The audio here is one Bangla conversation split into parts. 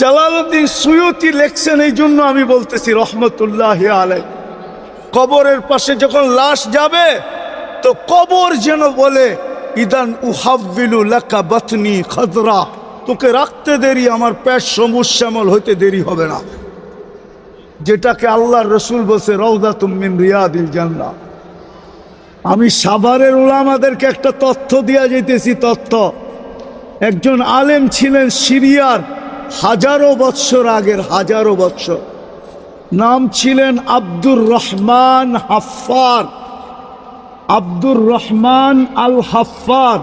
জালালউদ্দিন সুয়ুতি লেখছেন, এই জন্য আমি বলতেছি রহমতুল্লাহ আলাই কবরের পাশে যখন লাশ যাবে, তো কবর যেন বলে, ইদান উহাবিলু লেখা বাতনি খদরা। তোকে রাখতে দেরি, আমার পেট সবুজ শ্যামল হইতে দেরি হবে না। যেটাকে আল্লাহর রসুল বলছে রৌদা তুমিন রিয়াদিল জান্না আমি সাভারের ওলামাদেরকে একটা তথ্য দিয়া যেতেছি তথ্য। একজন আলেম ছিলেন সিরিয়ার হাজারো বৎসর আগের হাজারো বৎসর। নাম ছিলেন আব্দুর রহমান হাফার আব্দুর রহমান আল হাফার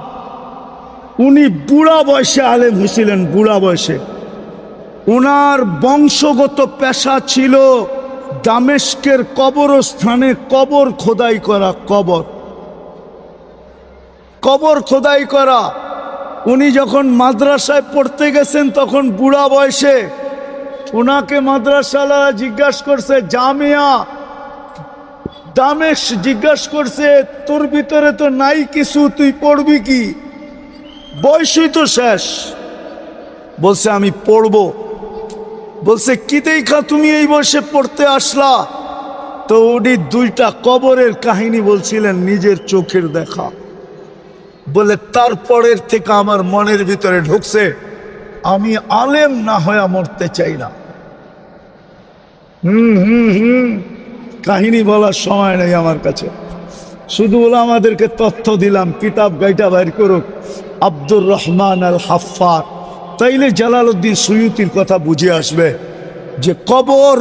উনি বুড়া বয়সে আলেম হয়েছিলেন, বুড়া বয়সে। ওনার বংশগত পেশা ছিল দামেস্কের কবরস্থানে কবর খোদাই করা, কবর। কবর খোদাই করা। উনি যখন মাদ্রাসায় পড়তে গেছেন, তখন বুড়া বয়সে ওনাকে মাদ্রাসালা জিজ্ঞাসা করছে, জামিয়া, দামেশ জিজ্ঞাসা করছে, তোর ভিতরে তো নাই কিছু, তুই পড়বি কি? বয়সই তো শেষ। বলছে, আমি পড়ব। বলছে, কি দেখা তুমি এই বয়সে পড়তে আসলা? তো উনি দুইটা কবরের কাহিনী বলছিলেন, নিজের চোখের দেখা। বলে, তারপরের থেকে আমার মনের ভিতরে ঢুকছে, আমি আলেম না হয়ে মরতে চাই না। হুম হুম হুম। কাহিনী বলার সময় নেই আমার কাছে। শুধু বলে, আমাদেরকে তথ্য দিলাম, কিতাব গাইটা বাইর করুক। আব্দুর রহমান আল হাফার তাইলে জালালউদ্দিন সুয়ুতির কথা বুঝে আসবে যে, কবর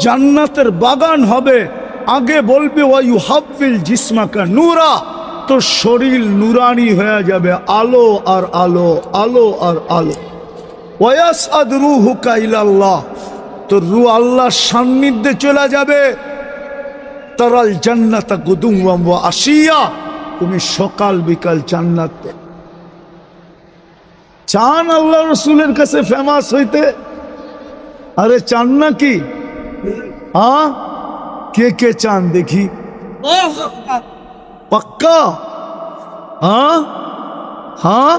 জান্নাতের বাগান হবে। আগে বলবে ওয়াইউ হাফিল জিসমাকা নূরা। তো শরীর নুরানি হয়ে যাবে, আলো আর আলো আলো আর আলো। ওয়াস আদরু হুকা ইলাল্লাহ তো রু আল্লাহর সান্নিধ্যে চলে যাবে। তারাল জান্নাতা গুদুম আসিয়া, তুমি সকাল বিকাল জান্নাত। চান আল্লাহ রসুলের কাছে ফেমাস হইতে? আরে চান না কি কে কে চান দেখি? পাক্কা? হ্যাঁ? হ্যাঁ?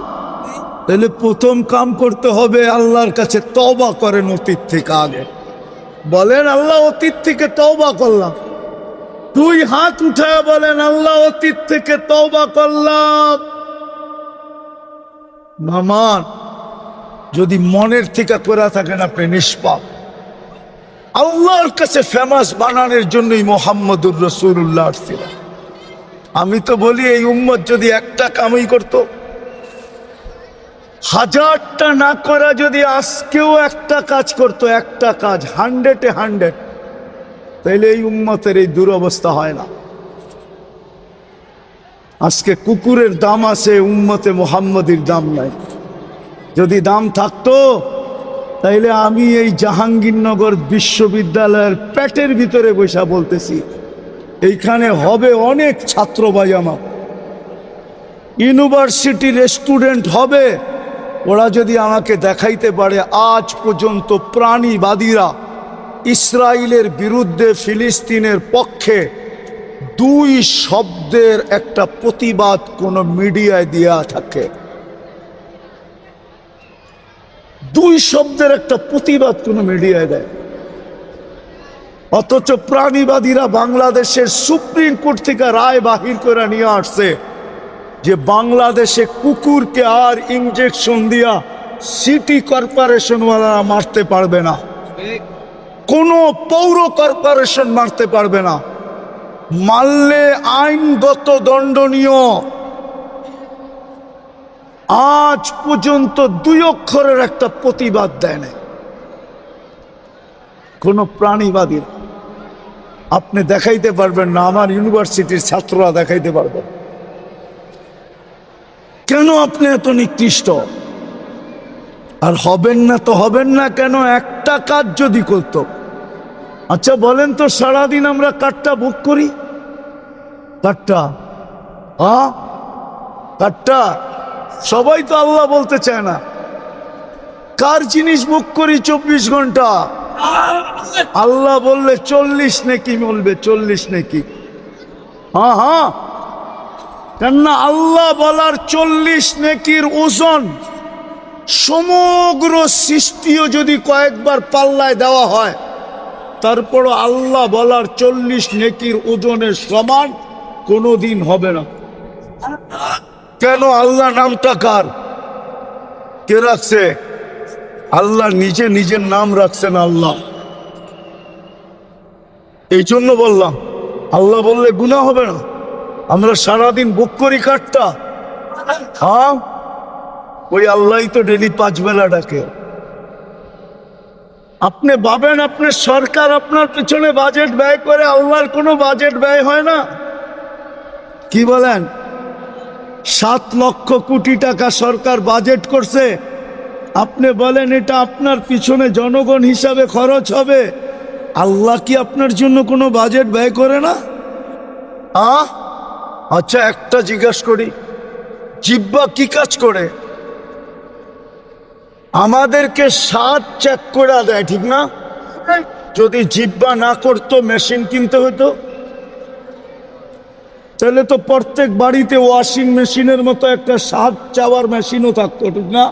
তাহলে প্রথম কাম করতে হবে আল্লাহর কাছে তবা করেন অতীত থেকে আগে। বলেন, আল্লাহ অতীত থেকে তবা করলাম। দুই হাত উঠায় বলেন, আল্লাহ অতীত থেকে তবা করলাম। মামান, যদি মনের থেকে করে থাকেন আপনি নিষ্পাপ। আল্লাহর কাছে ফেমাস বানানোর জন্যই মোহাম্মদুর রসুল্লাহ ছিলেন আমি তো বলি এই উম্মত যদি একটা কামই করত, হাজারটা না করা যদি আজকেও একটা কাজ করত, একটা কাজ হান্ড্রেডে হান্ড্রেড তাইলে এই উম্মতের এই দুরবস্থা হয় না। আজকে কুকুরের দাম আছে, উম্মতে মোহাম্মদীর দাম নাই। যদি দাম থাকতো, তাইলে আমি এই জাহাঙ্গীরনগর বিশ্ববিদ্যালয়ের প্যাটের ভিতরে বসা বলতেছি। এইখানে হবে অনেক ছাত্র বাজামা ইউনিভার্সিটির স্টুডেন্ট হবে। ওরা যদি আমাকে দেখাইতে পারে, আজ পর্যন্ত প্রাণীবাদীরা ইসরায়েলের বিরুদ্ধে ফিলিস্তিনের পক্ষে দুই শব্দের একটা প্রতিবাদ কোনো মিডিয়ায় দেয়া থাকে। দুই শব্দের একটা প্রতিবাদ কোনো মিডিয়ায় দেয়। অথচ প্রাণীবাদীরা বাংলাদেশের সুপ্রিম কোর্ট থেকে রায় বাহির করে নিয়ে আসছে যে বাংলাদেশে কুকুরকে আর ইঞ্জেকশন দিয়া সিটি কর্পোরেশনওয়ালারা মারতে পারবে না। কোনো পৌর কর্পোরেশন মারতে পারবে না। মারলে আইনগত দণ্ডনীয়। আজ পর্যন্ত দুই অক্ষরের একটা প্রতিবাদ দেয় না কোনো প্রাণীবাদী আপনি দেখাইতে পারবেন না, আমার ইউনিভার্সিটির ছাত্ররা দেখাইতে পারবেন কেন আপনি এত নিকৃষ্ট? আর হবেন না তো হবেন না কেন? একটা কাজ যদি করতো। আচ্ছা বলেন তো সারাদিন আমরা কাঠটা বুক করি? কাঠটা আ? কাঠটা সবাই তো আল্লাহ বলতে চায় না। কার জিনিস বুক করি চব্বিশ ঘণ্টা? আল্লাহ বললে চল্লিশ নাকি বলবে, চল্লিশ নাকি। হ্যাঁ হ্যাঁ। কেননা আল্লাহ বলার চল্লিশ নেকির ওজন সমগ্র সৃষ্টিও যদি কয়েকবার পাল্লায় দেওয়া হয়, তারপরও আল্লাহ বলার চল্লিশ নেকির ওজনের সমান কোনোদিন হবে না। কেন আল্লাহ নামটা কার? কে রাখছে? আল্লাহ নিজে নিজের নাম রাখছেন আল্লাহ। এই জন্য বললাম, আল্লাহ বললে গুণা হবে না। আমরা সারাদিন বুক করি কাঠটা। হ্যাঁ ওই আল্লাহই তো ডেলি পাঁচ বেলা ডাকে। আপনি ভাবেন আপনি সরকার, আপনার পিছনে বাজেট ব্যয় করে আল্লাহর কোনো বাজেট ব্যয় হয় না? কি বলেন? সাত লক্ষ কোটি টাকা সরকার বাজেট করছে। আপনি বলেন এটা আপনার পিছনে জনগণ হিসাবে খরচ হবে। আল্লাহ কি আপনার জন্য কোনো বাজেট ব্যয় করে না? আ? আচ্ছা একটা জিজ্ঞাসা করি। জিব্বা কি কাজ করে? আমাদেরকে সাত চেক করে দেয় ঠিক না? যদি জিব্বা না করতো মেশিন কিনতে হতো তাহলে তো প্রত্যেক বাড়িতে ওয়াশিং মেশিনের মতো একটা স্বাদ চাওয়ার মেশিনও থাকতো, ঠিক না?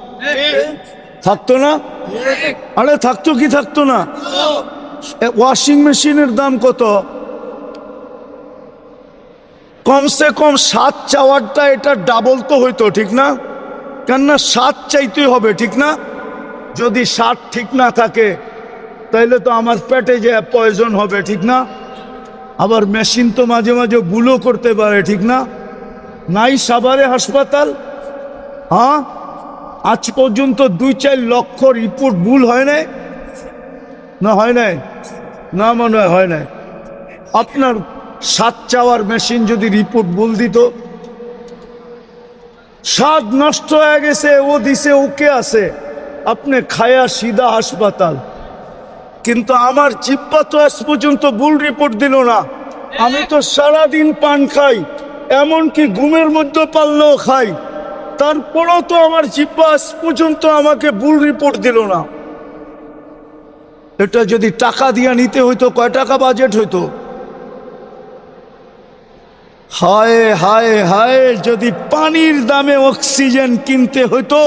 থাকতো না? আরে থাকতো কি থাকতো না? ওয়াশিং মেশিনের দাম কত? কমসে কম সাত চাওয়ারটা এটা ডাবল তো হইতো, ঠিক না? কেননা সাত চাইতেই হবে, ঠিক না? যদি সাত ঠিক না থাকে, তাইলে তো আমার পেটে যে পয়জন হবে, ঠিক না? আবার মেশিন তো মাঝে মাঝে ভুলও করতে পারে, ঠিক না? নাই সাভারে হাসপাতাল? হ্যাঁ? আজ পর্যন্ত দুই চার লক্ষ রিপোর্ট ভুল হয় নাই? না, হয় নাই? না, মনে হয় হয় নাই। আপনার সাত চাওয়ার মেশিন যদি রিপোর্ট ভুল দিত? স্বাদ নষ্ট হয়ে গেছে, ও দিছে, ওকে আছে। আপনি খায়া সিধা হাসপাতাল। কিন্তু আমার জিব্বা তো আজ পর্যন্ত ভুল রিপোর্ট দিল না। আমি তো সারাদিন পান খাই, এমনকি ঘুমের মধ্যে পারলেও খাই। তারপরেও তো আমার জিব্বা আজ পর্যন্ত আমাকে ভুল রিপোর্ট দিল না। এটা যদি টাকা দিয়ে নিতে হইতো, কয় টাকা বাজেট হইতো? হায় হায় হায়, যদি পানির দামে অক্সিজেন কিনতে হইতো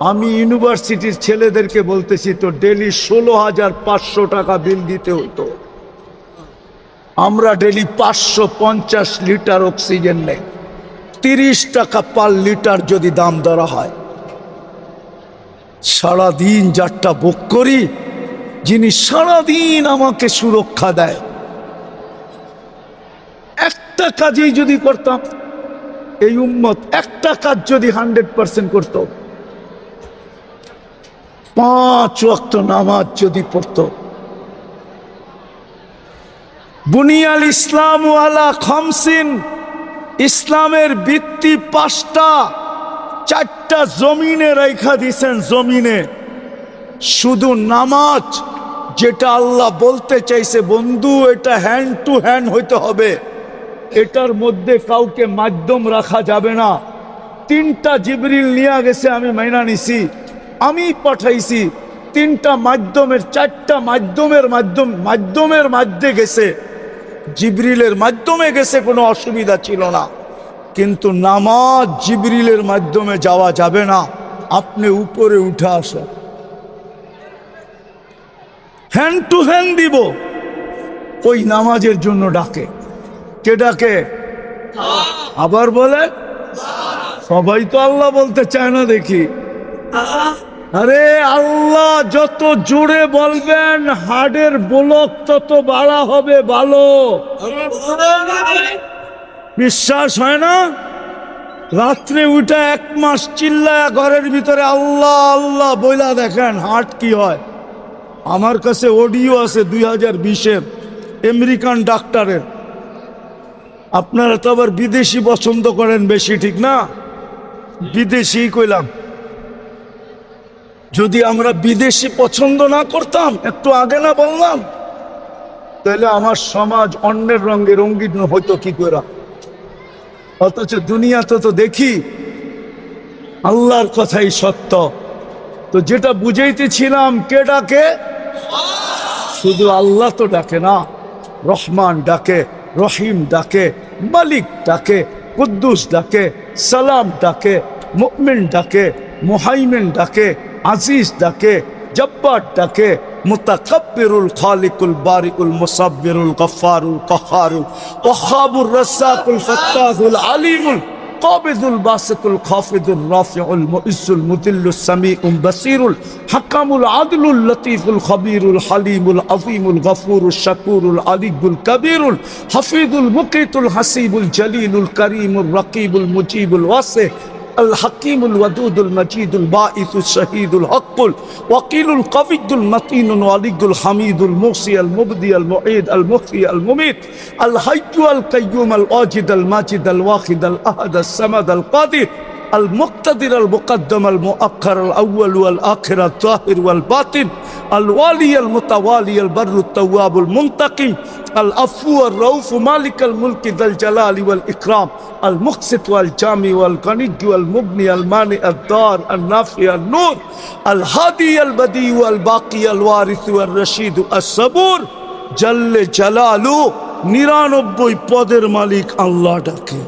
আমি ইউনিভার্সিটির ছেলেদেরকে বলতেছি তো ডেলি ষোলো হাজার পাঁচশো টাকা বিল দিতে হতো আমরা ডেলি পাঁচশো পঞ্চাশ লিটার অক্সিজেন নেই। তিরিশ টাকা পার লিটার যদি দাম ধরা হয়। সারাদিন যারটা বুক করি, যিনি সারাদিন আমাকে সুরক্ষা দেয়। একটা কাজেই যদি করতাম, এই উম্মত একটা কাজ যদি হান্ড্রেড পার্সেন্ট করতো পাঁচ ওয়াক্ত নামাজ যদি পড়তো। বুনিয়াল ইসলাম আলা খমসিন, ইসলামের ভিত্তি পাঁচটা, চারটা জমিনে রেখা দিছেন জমিনে। শুধু নামাজ যেটা আল্লাহ বলতে চাইছে, বন্ধু, এটা হ্যান্ড টু হ্যান্ড হইতে হবে। এটার মধ্যে কাউকে মাধ্যম রাখা যাবে না। তিনটা জিবরিল নিয়ে গেছে, আমি মাইনা নিছি। আমি পাঠাইছি তিনটা মাধ্যমের, চারটা মাধ্যমের মাধ্যম, মাধ্যমের মাধ্যমে গেছে। জিবরিলের মাধ্যমে গেছে, কোনো অসুবিধা ছিল না। কিন্তু নামাজ জিবরিলের মাধ্যমে যাওয়া যাবে না। আপনি উপরে উঠে আসেন হ্যান্ড টু হ্যান্ড দিব। ওই নামাজের জন্য ডাকে। কে ডাকে? আবার বলে, সবাই তো আল্লাহ বলতে চায় না দেখি। আরে আল্লাহ যত জোরে বলবেন, হাড়ের ব্লক তত বাড়া হবে ভালো। বিশ্বাস হয় না? রাত্রে উঠে এক মাস চিল্লায় ঘরের ভিতরে আল্লাহ আল্লাহ বইলা দেখেন হাট কি হয়। আমার কাছে অডিও আছে দুই হাজার বিশের আমেরিকান ডাক্তারের। আপনারা তো আবার বিদেশি পছন্দ করেন বেশি, ঠিক না? বিদেশি কইলাম। যদি আমরা বিদেশি পছন্দ না করতাম, একটু আগে না বললাম, তাহলে আমার সমাজ অন্যের রঙে রঙ্গিন হইতো কি করে? অথচ দুনিয়াতে তো দেখি আল্লাহর কথাই সত্য। তো যেটা বুঝাইতেছিলাম কে ডাকে? শুধু আল্লাহ তো ডাকে না, রহমান ডাকে, রহিম ডাকে, মালিক ডাকে, কুদ্দুস ডাকে, সালাম ডাকে মুকমিন ডাকে, মোহাইমেন ডাকে আজিজ ডাকে, জব্বার ডাকে, মুতাকাব্বিরুল খালিকুল বারিকুল মুসাব্বিরুল গফফারুল কহারুল ওয়াহাবুর রাসাকুল ফাত্তাহুল আলিমুল কাবিদুল বাসিকুল খাফিদুল রাফিউল মুইসুল মুদিল্লুস সামিউল বাসিরুল হাকামুল আদলুল লতিফুল খবিরুল হালিমুল আযীমুল গফুরুল শাকুরুল আলিগুল কবিরুল হাফিদুল মুকিতুল হাসিবুল জলিলুল করিমুল রকিবুল মুজিবুল ওয়াসি العظيم الغفور الشكور العلي الكبير الحفيظ المقيت الحسيب الجليل الكريم الرقيب المجيب الواسع الحكيم الودود المجيد الباعث الشهيد الحق الوكيل القوي المتين الولي الحميد الموصي المبدي المعيد المحيي المميت الحي القيوم الواجد الماجد الواحد الاحد الصمد القادر المقتدر المقدم المؤخر الاول والاخر الظاهر والباطن الوالي المتوالي البر التواب المنتقم العفو الرؤوف مالك الملك ذا الجلال والاكرام المقسط والجامع والغني والمبني المانع الدار النافع النور الهادي البديع الباقي الوارث والرشيد الصبور جل جلاله নিরানব্বই পদের মালিক আল্লাহ ডাকে